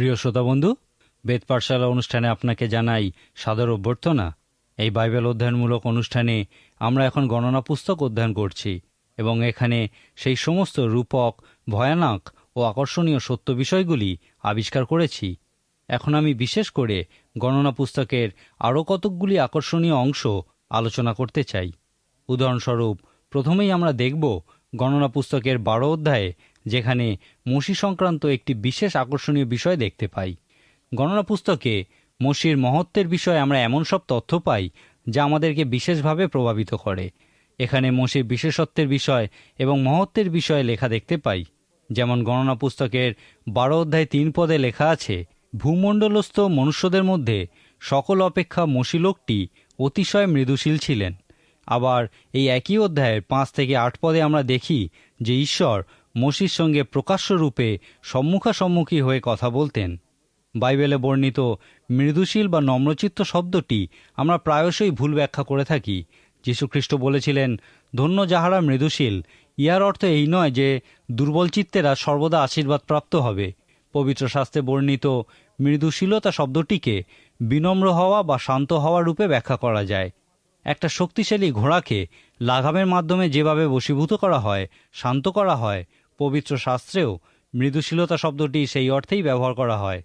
প্রিয় শ্রোতা বন্ধু, বেদ পাঠশালা অনুষ্ঠানে আপনাকে জানাই সাদর অভ্যর্থনা। এই বাইবেল অধ্যয়নমূলক অনুষ্ঠানে আমরা এখন গণনা পুস্তক অধ্যয়ন করছি এবং এখানে সেই সমস্ত রূপক, ভয়ানক ও আকর্ষণীয় সত্য বিষয়গুলি আবিষ্কার করেছি। এখন আমি বিশেষ করে গণনা পুস্তকের আরও কতকগুলি আকর্ষণীয় অংশ আলোচনা করতে চাই। উদাহরণস্বরূপ, প্রথমেই আমরা দেখব গণনা পুস্তকের বারো অধ্যায়ে যেখানে মসি সংক্রান্ত একটি বিশেষ আকর্ষণীয় বিষয় দেখতে পাই। গণনা পুস্তকে মসির মহত্বের বিষয়ে আমরা এমন সব তথ্য পাই যা আমাদেরকে বিশেষভাবে প্রভাবিত করে। এখানে মসির বিশেষত্বের বিষয় এবং মহত্বের বিষয়ে লেখা দেখতে পাই। যেমন গণনা পুস্তকের বারো অধ্যায় তিন পদে লেখা আছে, ভূমণ্ডলস্থ মনুষ্যদের মধ্যে সকল অপেক্ষা মসি লোকটি অতিশয় মৃদুশীল ছিলেন। আবার এই একই অধ্যায়ের পাঁচ থেকে আট পদে আমরা দেখি যে ঈশ্বর মসির সঙ্গে প্রকাশ্য রূপে সম্মুখাসম্মুখী হয়ে কথা বলতেন। বাইবেলে বর্ণিত মৃদুশীল বা নম্রচিত্ত শব্দটি আমরা প্রায়শই ভুল ব্যাখ্যা করে থাকি। যীশুখ্রিস্ট বলেছিলেন, ধন্য যাহারা মৃদুশীল, ইহার অর্থ এই নয় যে দুর্বল চিত্তেরা সর্বদা আশীর্বাদ প্রাপ্ত হবে। পবিত্র শাস্ত্রে বর্ণিত মৃদুশীলতা শব্দটিকে বিনম্র হওয়া বা শান্ত হওয়া রূপে ব্যাখ্যা করা যায়। একটা শক্তিশালী ঘোড়াকে লাগামের মাধ্যমে যেভাবে বশীভূত করা হয়, শান্ত করা হয় পবিত্র শাস্ত্রেও মৃদুশীলতা শব্দটি সেই অর্থেই ব্যবহার করা হয়।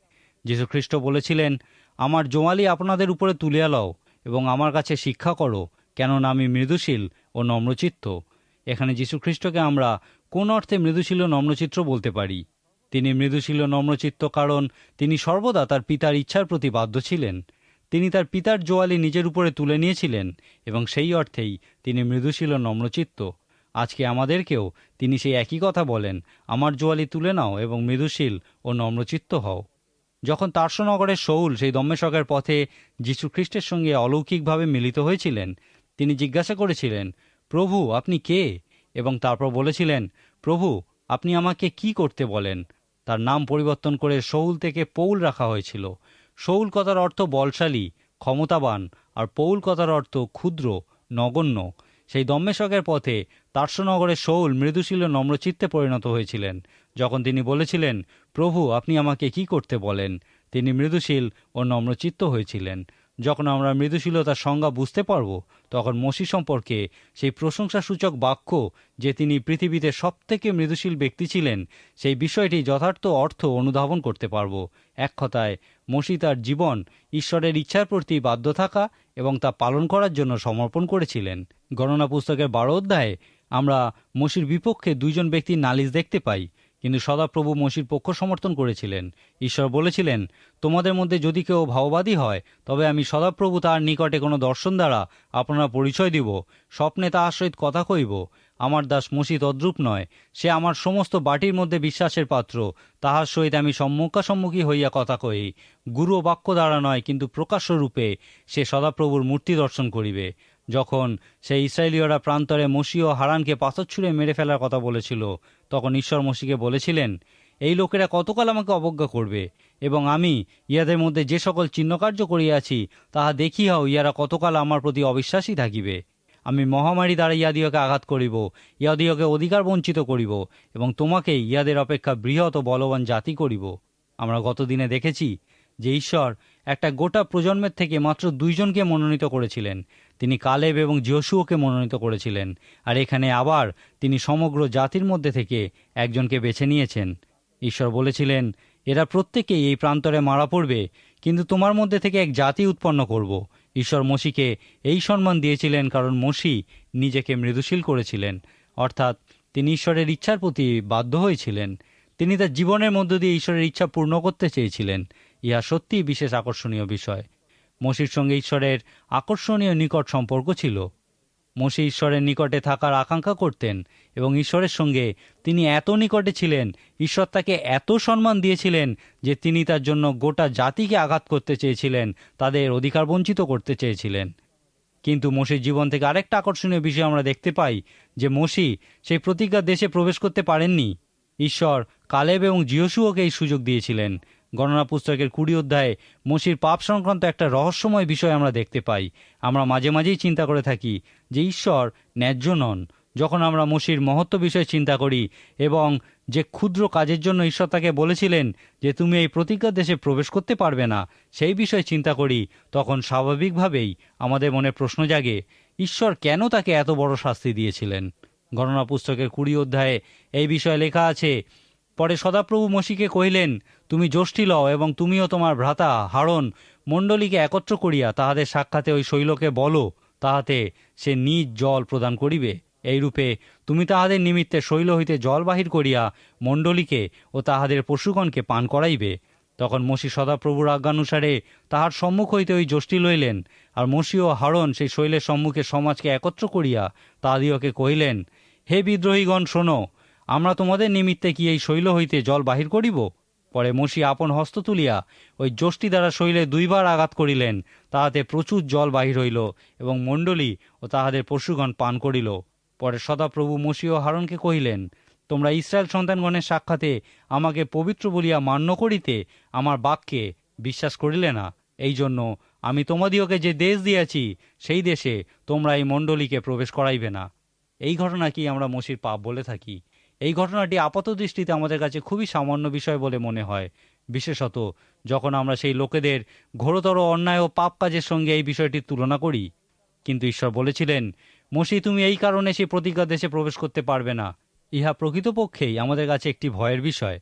যীশুখ্রিস্ট বলেছিলেন, আমার জোয়ালি আপনাদের উপরে তুলিয়া লও এবং আমার কাছে শিক্ষা করো, কেননা আমি মৃদুশীল ও নম্রচিত্ত। এখানে যীশুখ্রিস্টকে আমরা কোন অর্থে মৃদুশীল ও নম্রচিত্র বলতে পারি? তিনি মৃদুশীল ও নম্রচিত্ত কারণ তিনি সর্বদা তার পিতার ইচ্ছার প্রতি বাধ্য ছিলেন। তিনি তার পিতার জোয়ালি নিজের উপরে তুলে নিয়েছিলেন এবং সেই অর্থেই তিনি মৃদুশীল ও নম্রচিত্ত। আজকে আমাদেরকেও তিনি সেই একই কথা বলেন, আমার জোয়ালি তুলে নাও এবং মৃদুশীল ও নম্রচিত্ত হও। যখন তার্সনগরের শৌল সেই দম্মেশকের পথে যীশুখ্রিস্টের সঙ্গে অলৌকিকভাবে মিলিত হয়েছিলেন, তিনি জিজ্ঞাসা করেছিলেন, প্রভু, আপনি কে? এবং তারপর বলেছিলেন, প্রভু, আপনি আমাকে কি করতে বলেন? তার নাম পরিবর্তন করে শৌল থেকে পৌল রাখা হয়েছিল। শৌল কথার অর্থ বলশালী, ক্ষমতাবান, আর পৌল কথার অর্থ ক্ষুদ্র, নগণ্য। সেই দম্মেশকের পথে তার্সনগরের শৌল মৃদুশীল নম্রচিত্তে পরিণত হয়েছিলেন। যখন তিনি বলেছিলেন, প্রভু, আপনি আমাকে কি করতে বলেন? তিনি মৃদুশীল ও নম্রচিত্ত হয়েছিলেন। যখন আমরা মৃদুশীলতার সংজ্ঞা বুঝতে পারব, তখন মসি সম্পর্কে সেই প্রশংসাসূচক বাক্য যে তিনি পৃথিবীতে সবথেকে মৃদুশীল ব্যক্তি ছিলেন, সেই বিষয়টি যথার্থ অর্থ অনুধাবন করতে পারব। এক কথায়, মসি তার জীবন ঈশ্বরের ইচ্ছার প্রতি বাধ্য থাকা এবং তা পালন করার জন্য সমর্পণ করেছিলেন। গণনা পুস্তকের বারো অধ্যায়ে আমরা মসির বিপক্ষে দুইজন ব্যক্তির নালিশ দেখতে পাই, কিন্তু সদাপ্রভু মসির পক্ষ সমর্থন করেছিলেন। ঈশ্বর বলেছিলেন, তোমাদের মধ্যে যদি কেউ ভাওবাদী হয়, তবে আমি সদাপ্রভু তার নিকটে কোনো দর্শন দ্বারা আপনারা পরিচয় দিব, স্বপ্নে তাহার সহিত কথা কইব আমার দাস মসি তদ্রূপ নয়, সে আমার সমস্ত বাটির মধ্যে বিশ্বাসের পাত্র, তাহার সহিত আমি সম্মুখাসম্মুখী হইয়া কথা কই। গুরু বাক্য দ্বারা নয়, কিন্তু প্রকাশ্য রূপে সে সদাপ্রভুর মূর্তি দর্শন করিবে। যখন সেই ইসরায়েলীয়রা প্রান্তরে মসি ও হারানকে পাথর ছুঁড়ে মেরে ফেলার কথা বলেছিল, তখন ঈশ্বর মসিকে বলেছিলেন, এই লোকেরা কতকাল আমাকে অবজ্ঞা করবে? এবং আমি ইহাদের মধ্যে যে সকল চিহ্নকার্য করিয়াছি তাহা দেখিয়াও ইহারা কতকাল আমার প্রতি অবিশ্বাসী থাকিবে? আমি মহামারী দ্বারা ইয়াদিওকে আঘাত করিব ইয়াদিওকে অধিকার বঞ্চিত করিব, এবং তোমাকে ইহাদের অপেক্ষা বৃহৎ ও বলবান জাতি করিব। আমরা গতদিনে দেখেছি যে ঈশ্বর একটা গোটা প্রজন্মের থেকে মাত্র দুইজনকে মনোনীত করেছিলেন। তিনি কালেব এবং জিয়সুওকে মনোনীত করেছিলেন। আর এখানে আবার তিনি সমগ্র জাতির মধ্যে থেকে একজনকে বেছে নিয়েছেন। ঈশ্বর বলেছিলেন, এরা প্রত্যেকেই এই প্রান্তরে মারা পড়বে, কিন্তু তোমার মধ্যে থেকে এক জাতি উৎপন্ন করব। ঈশ্বর মসিকে এই সম্মান দিয়েছিলেন কারণ মসি নিজেকে মৃদুশীল করেছিলেন। অর্থাৎ তিনি ঈশ্বরের ইচ্ছার প্রতি বাধ্য হয়েছিলেন। তিনি তার জীবনের মধ্য দিয়ে ঈশ্বরের ইচ্ছা পূর্ণ করতে চেয়েছিলেন। ইহা সত্যিই বিশেষ আকর্ষণীয় বিষয়। মসির সঙ্গে ঈশ্বরের আকর্ষণীয় নিকট সম্পর্ক ছিল। মসি ঈশ্বরের নিকটে থাকার আকাঙ্ক্ষা করতেন এবং ঈশ্বরের সঙ্গে তিনি এত নিকটে ছিলেন, ঈশ্বর তাকে এত সম্মান দিয়েছিলেন যে তিনি তার জন্য গোটা জাতিকে আঘাত করতে চেয়েছিলেন, তাদের অধিকার বঞ্চিত করতে চেয়েছিলেন। কিন্তু মসির জীবন থেকে আরেকটা আকর্ষণীয় বিষয় আমরা দেখতে পাই যে মসি সেই প্রতিজ্ঞার দেশে প্রবেশ করতে পারেননি। ঈশ্বর কালেব এবং জিয়সুওকে এই সুযোগ দিয়েছিলেন। গণনা পুস্তকের কুড়ি অধ্যায়ে মসির পাপ সংক্রান্ত একটা রহস্যময় বিষয় আমরা দেখতে পাই। আমরা মাঝে মাঝেই চিন্তা করে থাকি যে ঈশ্বর ন্যায্য নন। যখন আমরা মসির মহত্ব বিষয়ে চিন্তা করি এবং যে ক্ষুদ্র কাজের জন্য ঈশ্বর তাকে বলেছিলেন যে তুমি এই প্রতিজ্ঞার দেশে প্রবেশ করতে পারবে না, সেই বিষয়ে চিন্তা করি, তখন স্বাভাবিকভাবেই আমাদের মনে প্রশ্ন জাগে, ঈশ্বর কেন তাকে এত বড় শাস্তি দিয়েছিলেন? গণনা পুস্তকের কুড়ি অধ্যায়ে এই বিষয়ে লেখা আছে পরে সদাপ্রভু মসিকে কহিলেন, তুমি যষ্টি লও এবং তুমিও তোমার ভ্রাতা হারণ। মণ্ডলীকে একত্র করিয়া তাহাদের সাক্ষাতে ওই শৈলকে বলো, তাহাতে সে নিজ জল প্রদান করিবে। এইরূপে তুমি তাহাদের নিমিত্তে শৈল হইতে জল বাহির করিয়া মণ্ডলীকে ও তাহাদের পশুগণকে পান করাইবে। তখন মসি সদাপ্রভুর আজ্ঞানুসারে তাহার সম্মুখ হইতে ওই যষ্টি লইলেন, আর মসি ও হারণ সেই শৈলের সম্মুখে সমাজকে একত্র করিয়া তাহাদিওকে কহিলেন, হে বিদ্রোহীগণ, শোনো আমরা তোমাদের নিমিত্তে কি এই শৈল হইতে জল বাহির করিব? পরে মসি আপন হস্ত তুলিয়া ওই যষ্টি দ্বারা শৈলে দুইবার আঘাত করিলেন, তাহাতে প্রচুর জল বাহির হইল এবং মণ্ডলী ও তাহাদের পশুগণ পান করিল। পরে সদাপ্রভু মসি ও হারণকে কহিলেন, তোমরা ইসরায়েল সন্তানগণের সাক্ষাতে আমাকে পবিত্র বলিয়া মান্য করিতে আমার বাক্যে বিশ্বাস করিলে না। এই জন্য আমি তোমাদিওকে যে দেশ দিয়াছি, সেই দেশে তোমরা এই মণ্ডলীকে প্রবেশ করাইবে না। এই ঘটনা কি আমরা মসির পাপ বলে থাকি? এই ঘটনাটি আপাত দৃষ্টিতে আমাদের কাছে খুবই সামান্য বিষয় বলে মনে হয়। বিশেষত যখন আমরা সেই লোকেদের ঘোরতর অন্যায় ও পাপ কাজের সঙ্গে এই বিষয়টির তুলনা করি। কিন্তু ঈশ্বর বলেছিলেন মসি তুমি এই কারণে সেই প্রতিজ্ঞা দেশে প্রবেশ করতে পারবে না। ইহা প্রকৃতপক্ষেই আমাদের কাছে একটি ভয়ের বিষয়।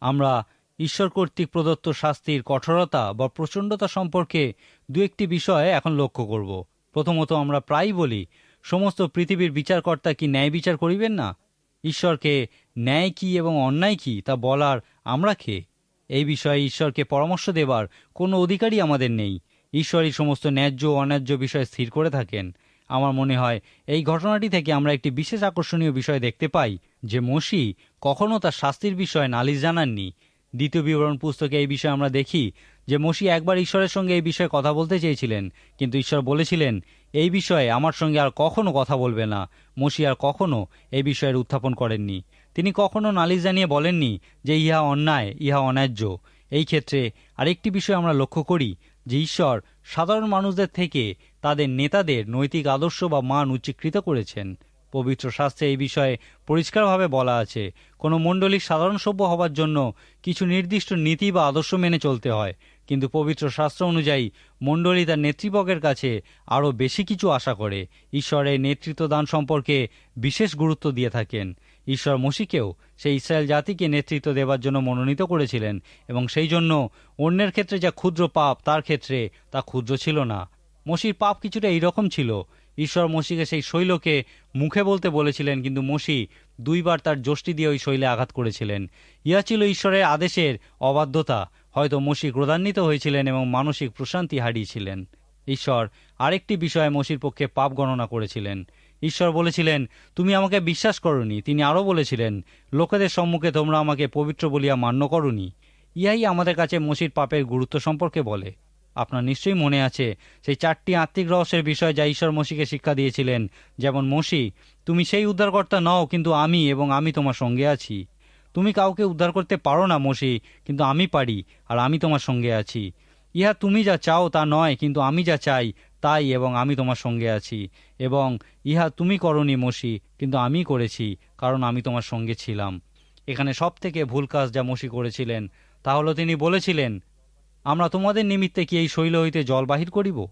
আমরা ঈশ্বর কর্তৃক প্রদত্ত শাস্তির কঠোরতা বা প্রচণ্ডতা সম্পর্কে দু একটি বিষয়ে এখন লক্ষ্য করব। প্রথমত আমরা প্রায়ই বলি, সমস্ত পৃথিবীর বিচারকর্তা কি ন্যায় বিচার করিবেন না? ঈশ্বরকে ন্যায় কি এবং অন্যায় কি তা বলার আমরা কে? এই বিষয়ে ঈশ্বরকে পরামর্শ দেবার কোনো অধিকারই আমাদের নেই। ঈশ্বরই সমস্ত ন্যায্য ও অন্যায্য বিষয় স্থির করে থাকেন। আমার মনে হয় এই ঘটনাটি থেকে আমরা একটি বিশেষ আকর্ষণীয় বিষয় দেখতে পাই, যে মসি কখনও তার শাস্তির বিষয়ে নালিশ জানাননি। দ্বিতীয় বিবরণ পুস্তকে এই বিষয়ে আমরা দেখি যে মসি একবার ঈশ্বরের সঙ্গে এই বিষয়ে কথা বলতে চেয়েছিলেন, কিন্তু ঈশ্বর বলেছিলেন, এই বিষয়ে আমার সঙ্গে আর কখনো কথা বলবে না। মসি আর কখনো এই বিষয়ের উত্থাপন করেননি। তিনি কখনো নালিশ জানিয়ে বলেননি যে ইহা অন্যায়, ইহা অন্যায্য। এই ক্ষেত্রে আরেকটি বিষয় আমরা লক্ষ্য করি, যে ঈশ্বর সাধারণ মানুষদের থেকে তাদের নেতাদের নৈতিক আদর্শ বা মান উচ্চীকৃত করেছেন। পবিত্র শাস্ত্রে এই বিষয়ে পরিষ্কারভাবে বলা আছে, কোনো মণ্ডলীর সাধারণ সভ্য হবার জন্য কিছু নির্দিষ্ট নীতি বা আদর্শ মেনে চলতে হয়। কিন্তু পবিত্র শাস্ত্র অনুযায়ী মণ্ডলী তার নেতৃবর্গের কাছে আরও বেশি কিছু আশা করে। ঈশ্বরের নেতৃত্ব দান সম্পর্কে বিশেষ গুরুত্ব দিয়ে থাকেন। ঈশ্বর মসিকেও সেই ইসরায়েল জাতিকে নেতৃত্ব দেবার জন্য মনোনীত করেছিলেন এবং সেই জন্য অন্যের ক্ষেত্রে যা ক্ষুদ্র পাপ, তার ক্ষেত্রে তা ক্ষুদ্র ছিল না। মসির পাপ কিছুটা এইরকম ছিল। ঈশ্বর মসিকে সেই শৈলকে মুখে বলতে বলেছিলেন, কিন্তু মসি দুইবার তার যষ্টি দিয়ে ওই শৈলে আঘাত করেছিলেন। ইহা ছিল ঈশ্বরের আদেশের অবাধ্যতা। হয়তো মসি ক্রোধান্বিত হয়েছিলেন এবং মানসিক প্রশান্তি হারিয়েছিলেন। ঈশ্বর আরেকটি বিষয়ে মসির পক্ষে পাপ গণনা করেছিলেন। ঈশ্বর বলেছিলেন, তুমি আমাকে বিশ্বাস করনি। তিনি আরও বলেছিলেন, লোকেদের সম্মুখে তোমরা আমাকে পবিত্র বলিয়া মান্য করনি। ইহাই আমাদের কাছে মসির পাপের গুরুত্ব সম্পর্কে বলে। আপনার নিশ্চয়ই মনে আছে, সেই চারটি আত্মিক রহস্যের বিষয় যা ঈশ্বর মসিকে শিক্ষা দিয়েছিলেন, যেমন মসি তুমি সেই উদ্ধারকর্তা নও, কিন্তু আমি এবং আমি তোমার সঙ্গে আছি। তুমি কাউকে উদ্ধার করতে পারো না মসি কিন্তু আমি পারি আর আমি তোমার সঙ্গে আছি। ইহা তুমি যা চাও তা নয়, কিন্তু আমি যা চাই তাই এবং আমি তোমার সঙ্গে আছি। এবং ইহা তুমি করনি মসি কিন্তু আমি করেছি, কারণ আমি তোমার সঙ্গে ছিলাম। এখানে সব থেকে ভুল কাজ যা মসি করেছিলেন, তা হলো তিনি বলেছিলেন, আমরা তোমাদের নিমিত্তে কি এই শৈল হইতে জল বাহির করিব?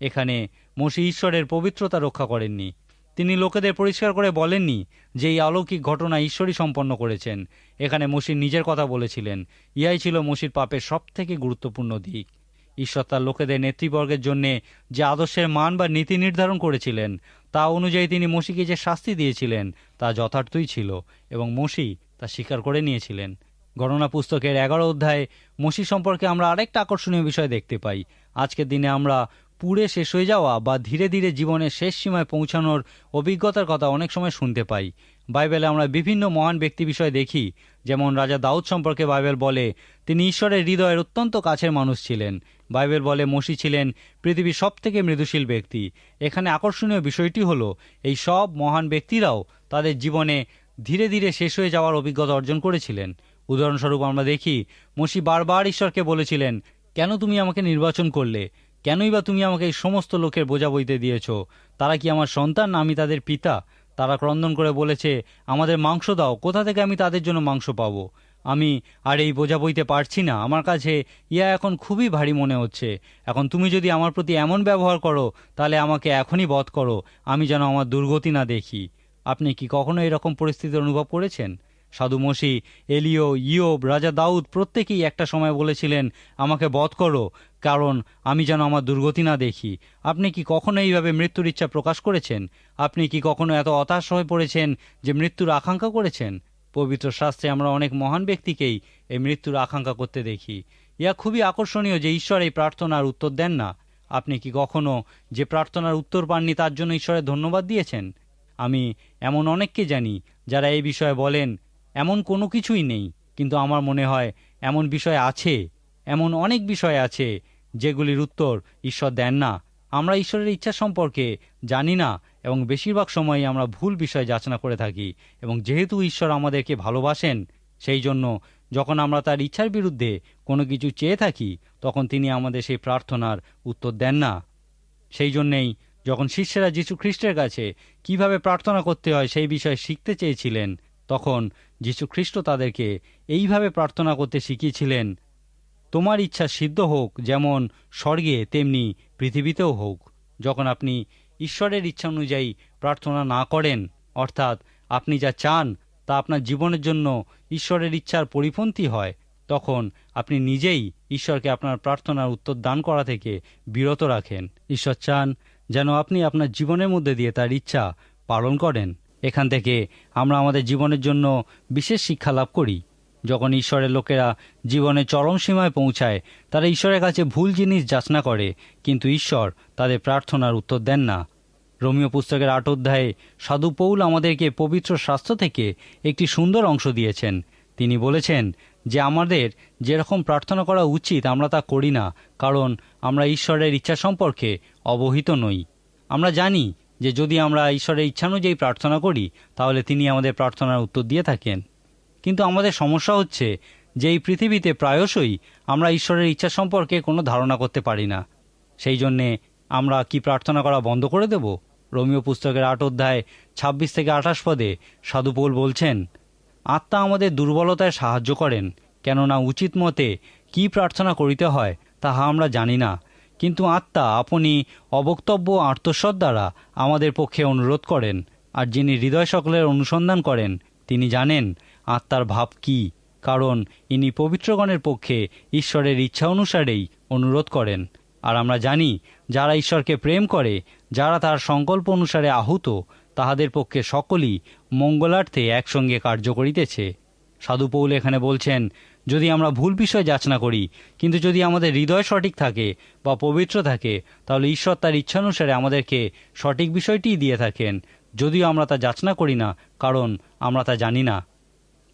এখানে মসি ঈশ্বরের পবিত্রতা রক্ষা করেননি। তিনি লোকেদের পরিষ্কার করে বলেননি যে এই অলৌকিক ঘটনা ঈশ্বরই সম্পন্ন করেছেন। এখানে মসির নিজের কথা বলেছিলেন। ইহাই ছিল মসির পাপের সব থেকে গুরুত্বপূর্ণ দিক। ঈশ্বর তার লোকেদের নেতৃবর্গের জন্য যে আদর্শের মান বা নীতি নির্ধারণ করেছিলেন, তা অনুযায়ী তিনি মসিকে যে শাস্তি দিয়েছিলেন, তা যথার্থই ছিল এবং মসি তা স্বীকার করে নিয়েছিলেন। গণনা পুস্তকের এগারো অধ্যায়ে মসি সম্পর্কে আমরা আরেকটা আকর্ষণীয় বিষয় দেখতে পাই। আজকের দিনে আমরা পুড়ে শেষ হয়ে যাওয়া বা ধীরে ধীরে জীবনের শেষ সীমায় পৌঁছানোর অভিজ্ঞতার কথা অনেক সময় শুনতে পাই। বাইবেলে আমরা বিভিন্ন মহান ব্যক্তি বিষয় দেখি, যেমন রাজা দাউদ সম্পর্কে বাইবেল বলে, তিনি ঈশ্বরের হৃদয়ের অত্যন্ত কাছের মানুষ ছিলেন। বাইবেল বলে, মসি ছিলেন পৃথিবীর সব থেকে মৃদুশীল ব্যক্তি। এখানে আকর্ষণীয় বিষয়টি হলো, এই সব মহান ব্যক্তিরাও তাদের জীবনে ধীরে ধীরে শেষ হয়ে যাওয়ার অভিজ্ঞতা অর্জন করেছিলেন। উদাহরণস্বরূপ আমরা দেখি, মসি বারবার ঈশ্বরকে বলেছিলেন, কেন তুমি আমাকে নির্বাচন করলে? কেনই বা তুমি আমাকে এই সমস্ত লোকের বোঝা বইতে দিয়েছ? তারা কি আমার সন্তান না আমি তাদের পিতা? তারা ক্রন্দন করে বলেছে, আমাদের মাংস দাও, কোথা থেকে আমি তাদের জন্য মাংস পাবো? আমি আর এই বোঝা বইতে পারছি না, আমার কাছে ইয়া এখন খুবই ভারী মনে হচ্ছে। এখন তুমি যদি আমার প্রতি এমন ব্যবহার করো, তাহলে আমাকে এখনই বধ করো, আমি যেন আমার দুর্গতি না দেখি। আপনি কি কখনো এরকম পরিস্থিতি অনুভব করেছেন? সাধু মসি, এলিও, ইয়োব, রাজা দাউদ প্রত্যেকেই একটা সময় বলেছিলেন, আমাকে বধ করো। কারণ আমি যেন আমার দুর্গতি না দেখি। আপনি কি কখনো এইভাবে মৃত্যুর ইচ্ছা প্রকাশ করেছেন? আপনি কি কখনো এত হতাশ হয়ে পড়েছেন যে মৃত্যুর আকাঙ্ক্ষা করেছেন? পবিত্র শাস্ত্রে আমরা অনেক মহান ব্যক্তিকেই এই মৃত্যুর আকাঙ্ক্ষা করতে দেখি। ইয়া খুবই আকর্ষণীয় যে ঈশ্বর এই প্রার্থনার উত্তর দেন না। আপনি কি কখনো যে প্রার্থনার উত্তর পাননি তার জন্য ঈশ্বরের ধন্যবাদ দিয়েছেন? আমি এমন অনেককে জানি যারা এই বিষয়ে বলেন, এমন কোনো কিছুই নেই, কিন্তু আমার মনে হয় এমন বিষয় আছে, এমন অনেক বিষয় আছে যেগুলির উত্তর ঈশ্বর দেন না। আমরা ঈশ্বরের ইচ্ছা সম্পর্কে জানি না এবং বেশিরভাগ সময়ই আমরা ভুল বিষয় যাচনা করে থাকি এবং যেহেতু ঈশ্বর আমাদেরকে ভালোবাসেন, সেই জন্য যখন আমরা তার ইচ্ছার বিরুদ্ধে কোনো কিছু চেয়ে থাকি, তখন তিনি আমাদের সেই প্রার্থনার উত্তর দেন না। সেই জন্যেই যখন শিষ্যেরা যীশু খ্রিস্টের কাছে কীভাবে প্রার্থনা করতে হয় সেই বিষয়ে শিখতে চেয়েছিলেন, তখন যীশু খ্রিস্ট তাদেরকে এইভাবে প্রার্থনা করতে শিখিয়েছিলেন তোমার ইচ্ছা সিদ্ধ হোক, যেমন স্বর্গে, তেমনি পৃথিবীতেও হোক। যখন আপনি ঈশ্বরের ইচ্ছা অনুযায়ী প্রার্থনা না করেন, অর্থাৎ আপনি যা চান, তা আপনার জীবনের জন্য ঈশ্বরের ইচ্ছার পরিপন্থী হয়, তখন আপনি নিজেই ঈশ্বরকে আপনার প্রার্থনার উত্তর দান করা থেকে বিরত রাখেন। ঈশ্বর চান যেন আপনি আপনার জীবনের মধ্যে দিয়ে তার ইচ্ছা পালন করেন। এখান থেকে আমরা আমাদের জীবনের জন্য বিশেষ শিক্ষা লাভ করি। যখন ঈশ্বরের লোকেরা জীবনে চরম সীমায় পৌঁছায়, তারা ঈশ্বরের কাছে ভুল জিনিস যাচনা করে, কিন্তু ঈশ্বর তাদের প্রার্থনার উত্তর দেন না। রোমিও পুস্তকের আট অধ্যায়ে সাধু পৌল আমাদেরকে পবিত্র স্বাস্থ্য থেকে একটি সুন্দর অংশ দিয়েছেন। তিনি বলেছেন যে, আমাদের যেরকম প্রার্থনা করা উচিত, আমরা তা করি না, কারণ আমরা ঈশ্বরের ইচ্ছা সম্পর্কে অবহিত নই। আমরা জানি যে, যদি আমরা ঈশ্বরের ইচ্ছানুযায়ী প্রার্থনা করি, তাহলে তিনি আমাদের প্রার্থনার উত্তর দিয়ে থাকেন। কিন্তু আমাদের সমস্যা হচ্ছে যে এই পৃথিবীতে প্রায়শই আমরা ঈশ্বরের ইচ্ছা সম্পর্কে কোনো ধারণা করতে পারি না। সেই জন্যে আমরা কি প্রার্থনা করা বন্ধ করে দেব? রোমিও পুস্তকের আট অধ্যায় ছাব্বিশ থেকে আঠাশ পদে সাধুপোল বলছেন, আত্মা আমাদের দুর্বলতায় সাহায্য করেন, কেননা উচিত মতে কী প্রার্থনা করিতে হয় তাহা আমরা জানি না। কিন্তু আত্মা আপনি অবক্তব্য আত্মস্বর দ্বারা আমাদের পক্ষে অনুরোধ করেন, আর যিনি হৃদয় সকলের অনুসন্ধান করেন, তিনি জানেন আত্মার ভাব কি? কারণ ইনি পবিত্রগণের পক্ষে ঈশ্বরের ইচ্ছা অনুসারেই অনুরোধ করেন। আর আমরা জানি, যারা ঈশ্বরকে প্রেম করে, যারা তার সংকল্প অনুসারে আহুত, তাহাদের পক্ষে সকলই মঙ্গলার্থে একসঙ্গে কার্য করিতেছে। সাধু পৌল এখানে বলছেন, যদি আমরা ভুল বিষয় যাচনা করি, কিন্তু যদি আমাদের হৃদয় সঠিক থাকে বা পবিত্র থাকে, তাহলে ঈশ্বর তার ইচ্ছানুসারে আমাদেরকে সঠিক বিষয়টিই দিয়ে থাকেন। যদিও আমরা তা যাচনা করি না, কারণ আমরা তা জানি না।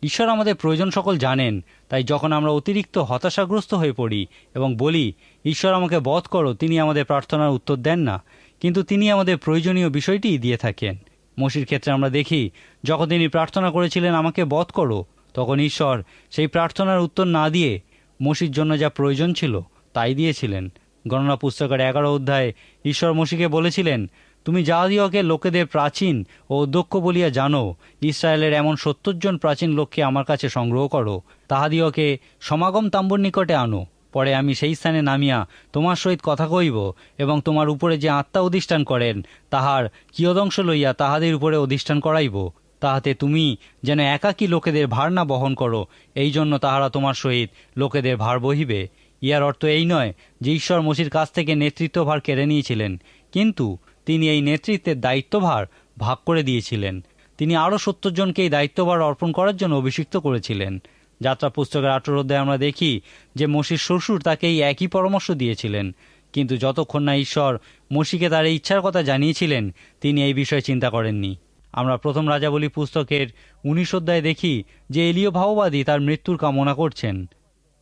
ঈশ্বর আমাদের প্রয়োজন সকল জানেন, তাই যখন আমরা অতিরিক্ত হতাশাগ্রস্ত হয়ে পড়ি এবং বলি, ঈশ্বর আমাকে বধ করো তিনি আমাদের প্রার্থনার উত্তর দেন না, কিন্তু তিনি আমাদের প্রয়োজনীয় বিষয়টিই দিয়ে থাকেন। মসির ক্ষেত্রে আমরা দেখি, যখন তিনি প্রার্থনা করেছিলেন, আমাকে বধ করো তখন ঈশ্বর সেই প্রার্থনার উত্তর না দিয়ে মসির জন্য যা প্রয়োজন ছিল, তাই দিয়েছিলেন। গণনা পুস্তকের এগারো অধ্যায়ে ঈশ্বর মসিকে বলেছিলেন তুমি জাহাদিওকে লোকেদের প্রাচীন ও দক্ষ বলিয়া জানো, ইসরায়েলের এমন সত্তর জন প্রাচীন লোককে আমার কাছে সংগ্রহ করো তাহাদিওকে সমাগম তাম্বুর নিকটে আনো। পরে আমি সেই স্থানে নামিয়া তোমার সহিত কথা কইব এবং তোমার উপরে যে আত্মা অধিষ্ঠান করেন, তাহার কিয়দংশ লইয়া তাহাদের উপরে অধিষ্ঠান করাইব। তাহাতে তুমি যেন একাকী লোকেদের ভার না বহন করো এই জন্য তাহারা তোমার সহিত লোকেদের ভার বহিবে। ইহার অর্থ এই নয় যে ঈশ্বর মসির কাছ থেকে নেতৃত্বভার কেড়ে নিয়েছিলেন। কিন্তু তিনি এই নেতৃত্বের দায়িত্বভার ভাগ করে দিয়েছিলেন। তিনি আরও সত্তর জনকে এই দায়িত্বভার অর্পণ করার জন্য অভিষিক্ত করেছিলেন। যাত্রা পুস্তকের আঠেরো অধ্যায়ে আমরা দেখি যে মসির শ্বশুর তাকে এই একই পরামর্শ দিয়েছিলেন। কিন্তু যতক্ষণ না ঈশ্বর মসিকে তার ইচ্ছার কথা জানিয়েছিলেন, তিনি এই বিষয়ে চিন্তা করেননি। আমরা প্রথম রাজাবলী পুস্তকের উনিশ অধ্যায়ে দেখি যে এলীয় ভাওবাদী তার মৃত্যুর কামনা করছেন।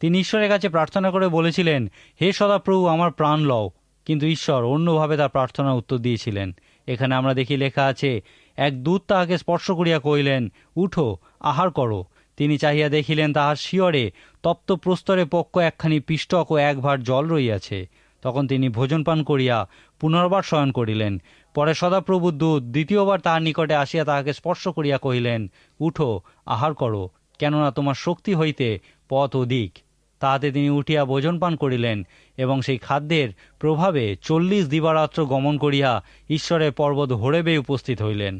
তিনি ঈশ্বরের কাছে প্রার্থনা করে বলেছিলেন, হে সদাপ্রভু, আমার প্রাণ লও। কিন্তু ঈশ্বর অন্যভাবে তার প্রার্থনার উত্তর দিয়েছিলেন। এখানে আমরা দেখি লেখা আছে, এক দূত তাহাকে স্পর্শ করিয়া কইলেন উঠো, আহার করো। তিনি চাহিয়া দেখিলেন তাহার শিয়রে তপ্ত প্রস্তরে পক্ষ একখানি পিষ্টক ও এক ভার জল রইয়াছে তখন তিনি ভোজন পান করিয়া পুনর্বার শয়ন করিলেন। পরে সদাপ্রভু দূত দ্বিতীয়বার তাহার নিকটে আসিয়া তাহাকে স্পর্শ করিয়া কহিলেন, উঠো, আহার করো, কেননা তোমার শক্তি হইতে পথ অধিক। তাহাতে তিনি উঠিয়া ভোজন পান করিলেন এবং সেই খাদ্যের প্রভাবে চল্লিশ দিবারাত্র গমন করিয়া ঈশ্বরের পর্বত হরেবে উপস্থিত হইলেন।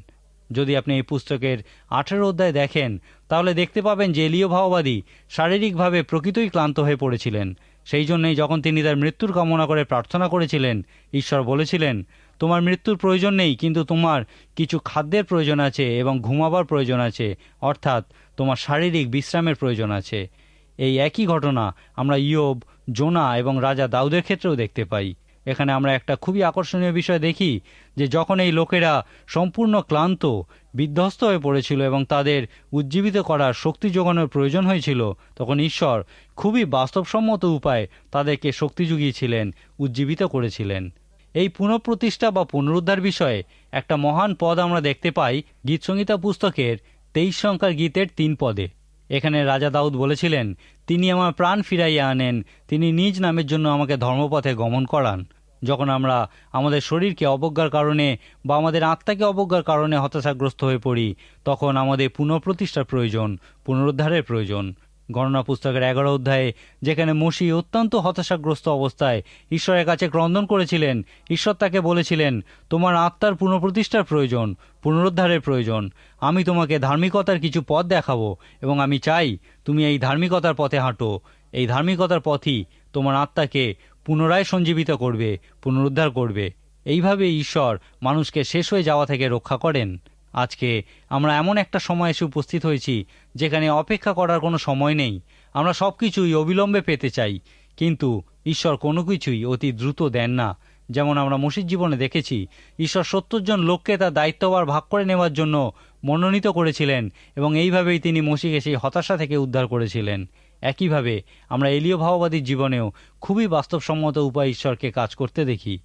যদি আপনি এই পুস্তকের আঠেরো অধ্যায় দেখেন, তাহলে দেখতে পাবেন যে এলীয় ভাওবাদী শারীরিকভাবে প্রকৃতই ক্লান্ত হয়ে পড়েছিলেন। সেই জন্যই যখন তিনি তার মৃত্যুর কামনা করে প্রার্থনা করেছিলেন, ঈশ্বর বলেছিলেন, তোমার মৃত্যুর প্রয়োজন নেই, কিন্তু তোমার কিছু খাদ্যের প্রয়োজন আছে এবং ঘুমাবার প্রয়োজন আছে, অর্থাৎ তোমার শারীরিক বিশ্রামের প্রয়োজন আছে। এই একই ঘটনা আমরা ইয়োব, জোনা এবং রাজা দাউদের ক্ষেত্রেও দেখতে পাই। এখানে আমরা একটা খুবই আকর্ষণীয় বিষয় দেখি যে যখন এই লোকেরা সম্পূর্ণ ক্লান্ত, বিধ্বস্ত হয়ে পড়েছিল এবং তাদের উজ্জীবিত করার শক্তি যোগানোর প্রয়োজন হয়েছিল, তখন ঈশ্বর খুবই বাস্তবসম্মত উপায়ে তাদেরকে শক্তি জুগিয়েছিলেন উজ্জীবিত করেছিলেন। এই পুনঃপ্রতিষ্ঠা বা পুনরুদ্ধার বিষয়ে একটা মহান পদ আমরা দেখতে পাই গীতসংহিতা পুস্তকের তেইশ সংখ্যার গীতের তিন পদে। এখানে রাজা দাউদ বলেছিলেন, তিনি আমার প্রাণ ফিরাইয়া আনেন। তিনি নিজ নামের জন্য আমাকে ধর্মপথে গমন করান। যখন আমরা আমাদের শরীরকে অবজ্ঞার কারণে বা আমাদের আত্মাকে অবজ্ঞার কারণে হতাশাগ্রস্ত হয়ে পড়ি, তখন আমাদের পুনঃপ্রতিষ্ঠার প্রয়োজন, পুনরুদ্ধারের প্রয়োজন। গণনা পুস্তকের এগারো অধ্যায়ে, যেখানে মসি অত্যন্ত হতাশাগ্রস্ত অবস্থায় ঈশ্বরের কাছে ক্রন্দন করেছিলেন। ঈশ্বর তাকে বলেছিলেন, তোমার আত্মার পুনঃপ্রতিষ্ঠার প্রয়োজন, পুনরুদ্ধারের প্রয়োজন। আমি তোমাকে ধার্মিকতার কিছু পথ দেখাবো এবং আমি চাই তুমি এই ধার্মিকতার পথে হাঁটো। এই ধার্মিকতার পথই তোমার আত্মাকে পুনরায় সঞ্জীবিত করবে, পুনরুদ্ধার করবে। এইভাবে ঈশ্বর মানুষকে শেষ হয়ে যাওয়া থেকে রক্ষা করেন। আজকে আমরা এমন একটা সময় এসে উপস্থিত হয়েছি, যেখানে অপেক্ষা করার কোনো সময় নেই। আমরা সব কিছুই অবিলম্বে পেতে চাই, কিন্তু ঈশ্বর কোনো কিছুই অতি দ্রুত দেন না। যেমন আমরা মসির জীবনে দেখেছি, ঈশ্বর সত্তর জন লোককে তার দায়িত্বভার ভাগ করে নেওয়ার জন্য মনোনীত করেছিলেন এবং এইভাবেই তিনি মসিকে সেই হতাশা থেকে উদ্ধার করেছিলেন। একইভাবে আমরা এলীয় ভাওবাদীর জীবনেও খুবই বাস্তবসম্মত উপায় ঈশ্বরকে কাজ করতে দেখি।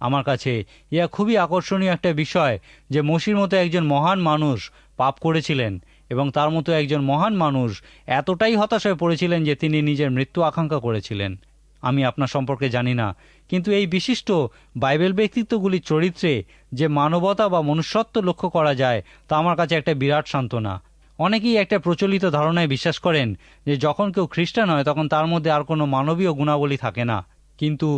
আমার কাছে। ইয়া খুবই আকর্ষণীয় একটা বিষয় যে মসির মতো একজন মহান মানুষ পাপ করেছিলেন এবং তার মতো একজন মহান মানুষ এতটাই হতাশ হয়ে পড়েছিলেন যে তিনি নিজের মৃত্যু আকাঙ্ক্ষা করেছিলেন। আমি আপনার সম্পর্কে জানি না, কিন্তু এই বিশিষ্ট বাইবেল ব্যক্তিত্বগুলির চরিত্রে যে মানবতা বা মনুষ্যত্ব লক্ষ্য করা যায় তা আমার কাছে একটা বিরাট সান্ত্বনা। অনেকেই একটা প্রচলিত ধারণায় বিশ্বাস করেন যে যখন কেউ খ্রিস্টান হয় তখন তার মধ্যে আর কোনো মানবীয় গুণাবলী থাকে না। কিন্তু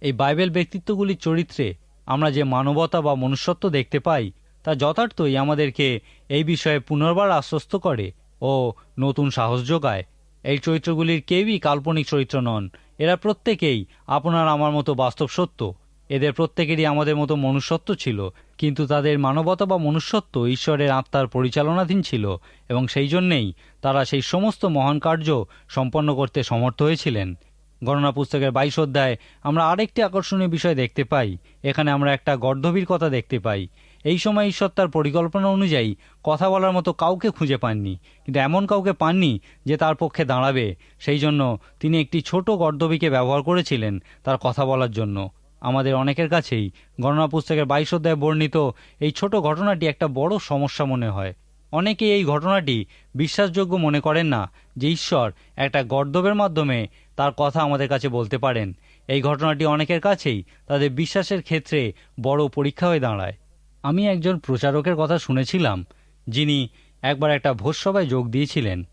এই বাইবেল ব্যক্তিত্বগুলির চরিত্রে আমরা যে মানবতা বা মনুষ্যত্ব দেখতে পাই, তা যথার্থই আমাদেরকে এই বিষয়ে পুনর্বার আশ্বস্ত করে ও নতুন সাহস যোগায়। এই চরিত্রগুলির কেউই কাল্পনিক চরিত্র নন। এরা প্রত্যেকেই আপনার আমার মতো বাস্তব সত্য। এদের প্রত্যেকেরই আমাদের মতো মনুষ্যত্ব ছিল, কিন্তু তাদের মানবতা বা মনুষ্যত্ব ঈশ্বরের আত্মার পরিচালনাধীন ছিল এবং সেই জন্যেই তারা সেই সমস্ত মহান কার্য সম্পন্ন করতে সমর্থ হয়েছিলেন। গণনা পুস্তকের বাইশ অধ্যায় আমরা আরেকটি আকর্ষণীয় বিষয় দেখতে পাই। এখানে আমরা একটা গর্ধবীর কথা দেখতে পাই। এই সময় ঈশ্বর তার পরিকল্পনা অনুযায়ী কথা বলার মতো কাউকে খুঁজে পাননি। কিন্তু এমন কাউকে পাননি যে তার পক্ষে দাঁড়াবে। সেই জন্য তিনি একটি ছোট গর্দবীকে ব্যবহার করেছিলেন তার কথা বলার জন্য। আমাদের অনেকের কাছেই গণনা পুস্তকের বাইশ অধ্যায়ে বর্ণিত এই ছোট ঘটনাটি একটা বড় সমস্যা মনে হয়। অনেকে এই ঘটনাটি বিশ্বাসযোগ্য মনে করেন না যে ঈশ্বর একটা গর্দবের মাধ্যমে তার কথা আমাদের কাছে বলতে পারেন। এই ঘটনাটি অনেকের কাছেই তাদের বিশ্বাসের ক্ষেত্রে বড় পরীক্ষা হয়ে দাঁড়ায়। আমি একজন প্রচারকের কথা শুনেছিলাম, যিনি একবার একটা ভোজসভায় যোগ দিয়েছিলেন।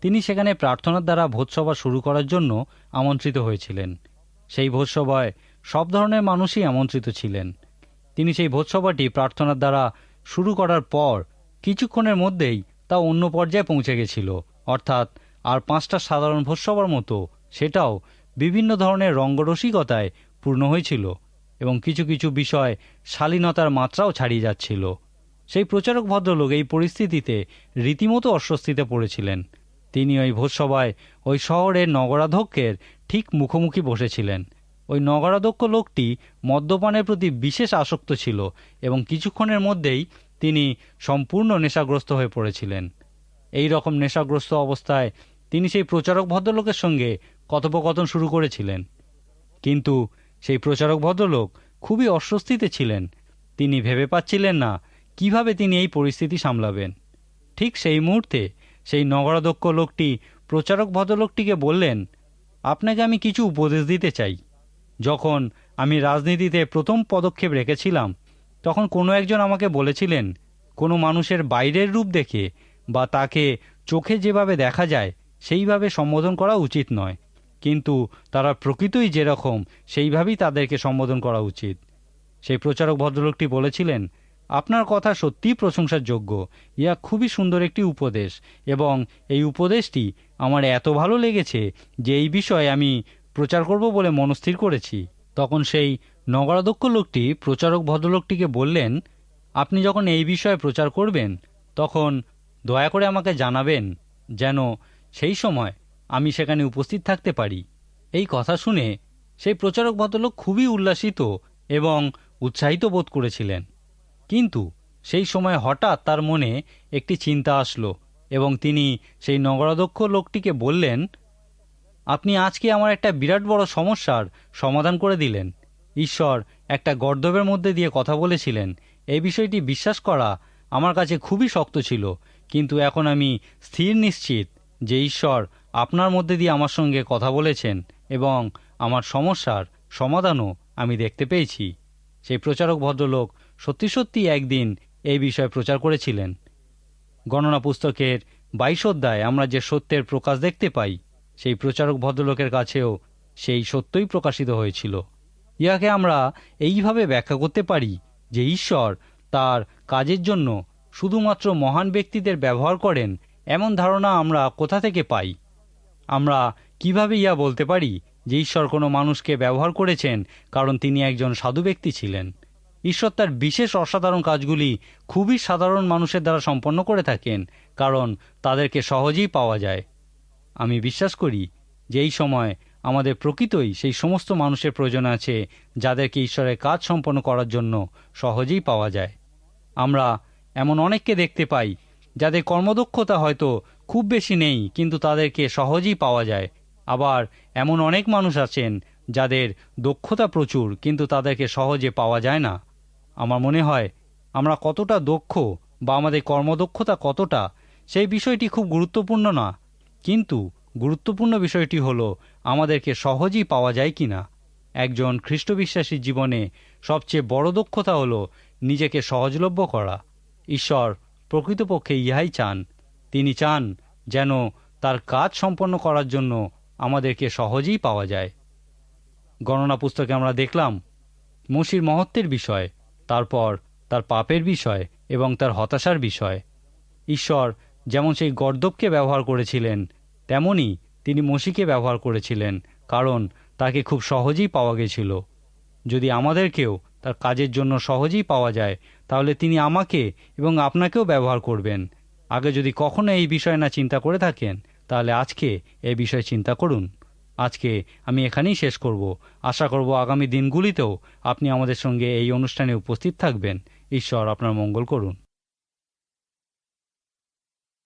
তিনি সেখানে প্রার্থনার দ্বারা ভোজসভা শুরু করার জন্য আমন্ত্রিত হয়েছিলেন। সেই ভোজসভায় সব ধরনের মানুষই আমন্ত্রিত ছিলেন। তিনি সেই ভোজসভাটি প্রার্থনার দ্বারা শুরু করার পর কিছুক্ষণের মধ্যেই তা অন্য পর্যায়ে পৌঁছে গেছিল। অর্থাৎ আর পাঁচটা সাধারণ ভোজসভার মতো, সেটাও বিভিন্ন ধরনের রঙ্গরসিকতায় পূর্ণ হয়েছিল এবং কিছু কিছু বিষয় শালীনতার মাত্রাও ছাড়িয়ে যাচ্ছিল। সেই প্রচারক ভদ্রলোক এই পরিস্থিতিতে রীতিমতো অস্বস্তিতে পড়েছিলেন। তিনি ওই ভোজসভায় ওই শহরের নগরাধ্যক্ষের ঠিক মুখোমুখি বসেছিলেন। ওই নগরাধ্যক্ষ লোকটি মদ্যপানের প্রতি বিশেষ আসক্ত ছিল এবং কিছুক্ষণের মধ্যেই তিনি সম্পূর্ণ নেশাগ্রস্ত হয়ে পড়েছিলেন। এই রকম নেশাগ্রস্ত অবস্থায় তিনি সেই প্রচারক ভদ্রলোকের সঙ্গে কথোপকথন শুরু করেছিলেন। কিন্তু সেই প্রচারক ভদ্রলোক খুবই অস্বস্তিতে ছিলেন। তিনি ভেবে পাচ্ছিলেন না কীভাবে তিনি এই পরিস্থিতি সামলাবেন। ঠিক সেই মুহূর্তে সেই নগরাধ্যক্ষ লোকটি প্রচারক ভদ্রলোকটিকে বললেন, আপনাকে আমি কিছু উপদেশ দিতে চাই। যখন আমি রাজনীতিতে প্রথম পদক্ষেপ রেখেছিলাম তখন কোনো একজন আমাকে বলেছিলেন, কোনো মানুষের বাইরের রূপ দেখে বা তাকে চোখে যেভাবে দেখা যায়, সেইভাবে সম্বোধন করা উচিত নয়। কিন্তু তারা প্রকৃতই যেরকম, সেইভাবেই তাদেরকে সম্বোধন করা উচিত। সেই প্রচারক ভদ্রলোকটি বলেছিলেন, আপনার কথা সত্যিই প্রশংসার যোগ্য ইয়া খুবই সুন্দর একটি উপদেশ এবং এই উপদেশটি আমার এত ভালো লেগেছে যে এই বিষয়ে আমি প্রচার করব বলে মনস্থির করেছি। তখন সেই নগরাধ্যক্ষ লোকটি প্রচারক ভদ্রলোকটিকে বললেন, আপনি যখন এই বিষয়ে প্রচার করবেন, তখন দয়া করে আমাকে জানাবেন যেন সেই সময় আমি সেখানে উপস্থিত থাকতে পারি। এই কথা শুনে সেই প্রচারক ভদ্রলোক খুবই উল্লাসিত এবং উৎসাহিত বোধ করেছিলেন। কিন্তু সেই সময় হঠাৎ তার মনে একটি চিন্তা আসলো এবং তিনি সেই নগরাধ্যক্ষ লোকটিকে বললেন, আপনি আজকে আমার একটা বিরাট বড় সমস্যার সমাধান করে দিলেন। ঈশ্বর একটা গর্দবের মধ্যে দিয়ে কথা বলেছিলেন। এই বিষয়টি বিশ্বাস করা আমার কাছে খুবই শক্ত ছিল, কিন্তু এখন আমি স্থির নিশ্চিত যে ঈশ্বর আপনার মধ্যে দিয়ে আমার সঙ্গে কথা বলেছেন এবং আমার সমস্যার সমাধানও আমি দেখতে পেয়েছি। সেই প্রচারক ভদ্রলোক সত্যি সত্যি একদিন এই বিষয়ে প্রচার করেছিলেন। গণনা পুস্তকের বাইশ অধ্যায় আমরা যে সত্যের প্রকাশ দেখতে পাই, সেই প্রচারক ভদ্রলোকের কাছেও সেই সত্যই প্রকাশিত হয়েছিল। ইহাকে আমরা এইভাবে ব্যাখ্যা করতে পারি যে ঈশ্বর তার কাজের জন্য শুধুমাত্র মহান ব্যক্তিদের ব্যবহার করেন, এমন ধারণা আমরা কোথা থেকে পাই? আমরা কীভাবে ইয়া বলতে পারি যে ঈশ্বর কোনো মানুষকে ব্যবহার করেছেন কারণ তিনি একজন সাধু ব্যক্তি ছিলেন? ঈশ্বর তার বিশেষ অসাধারণ কাজগুলি খুবই সাধারণ মানুষের দ্বারা সম্পন্ন করে থাকেন, কারণ তাদেরকে সহজেই পাওয়া যায়। আমি বিশ্বাস করি যে এই সময় আমাদের প্রকৃতই সেই সমস্ত মানুষের প্রয়োজন আছে, যাদেরকে ঈশ্বরের কাজ সম্পন্ন করার জন্য সহজেই পাওয়া যায়। আমরা এমন অনেককে দেখতে পাই, যাদের কর্মদক্ষতা হয়তো খুব বেশি নেই, কিন্তু তাদেরকে সহজেই পাওয়া যায়। আবার এমন অনেক মানুষ আছেন, যাদের দক্ষতা প্রচুর, কিন্তু তাদেরকে সহজে পাওয়া যায় না। আমার মনে হয়, আমরা কতটা দক্ষ বা আমাদের কর্মদক্ষতা কতটা, সেই বিষয়টি খুব গুরুত্বপূর্ণ না। কিন্তু গুরুত্বপূর্ণ বিষয়টি হলো, আমাদেরকে সহজেই পাওয়া যায় কি না। একজন খ্রিস্টবিশ্বাসীর জীবনে সবচেয়ে বড় দক্ষতা হলো নিজেকে সহজলভ্য করা। ঈশ্বর প্রকৃতপক্ষে ইহাই চান। তিনি চান যেন তার কাজ সম্পন্ন করার জন্য আমাদেরকে সহজেই পাওয়া যায়। গণনা পুস্তকে আমরা দেখলাম, মসির মহত্বের বিষয়, তারপর তার পাপের বিষয় এবং তার হতাশার বিষয়। ঈশ্বর যেমন সেই গর্দবকে ব্যবহার করেছিলেন তেমনি তিনি মসিকে ব্যবহার করেছিলেন, কারণ তাকে খুব সহজেই পাওয়া গেছিল। যদি আমাদেরকেও তার কাজের জন্য সহজেই পাওয়া যায়, তাহলে তিনি আমাকে এবং আপনাকেও ব্যবহার করবেন। আগে যদি কখনো এই বিষয় না চিন্তা করে থাকেন, তাহলে আজকে এই বিষয়ে চিন্তা করুন। আজকে আমি এখানেই শেষ করব। আশা করব আগামী দিনগুলিতেও আপনি আমাদের সঙ্গে এই অনুষ্ঠানে উপস্থিত থাকবেন। ঈশ্বর আপনার মঙ্গল করুন।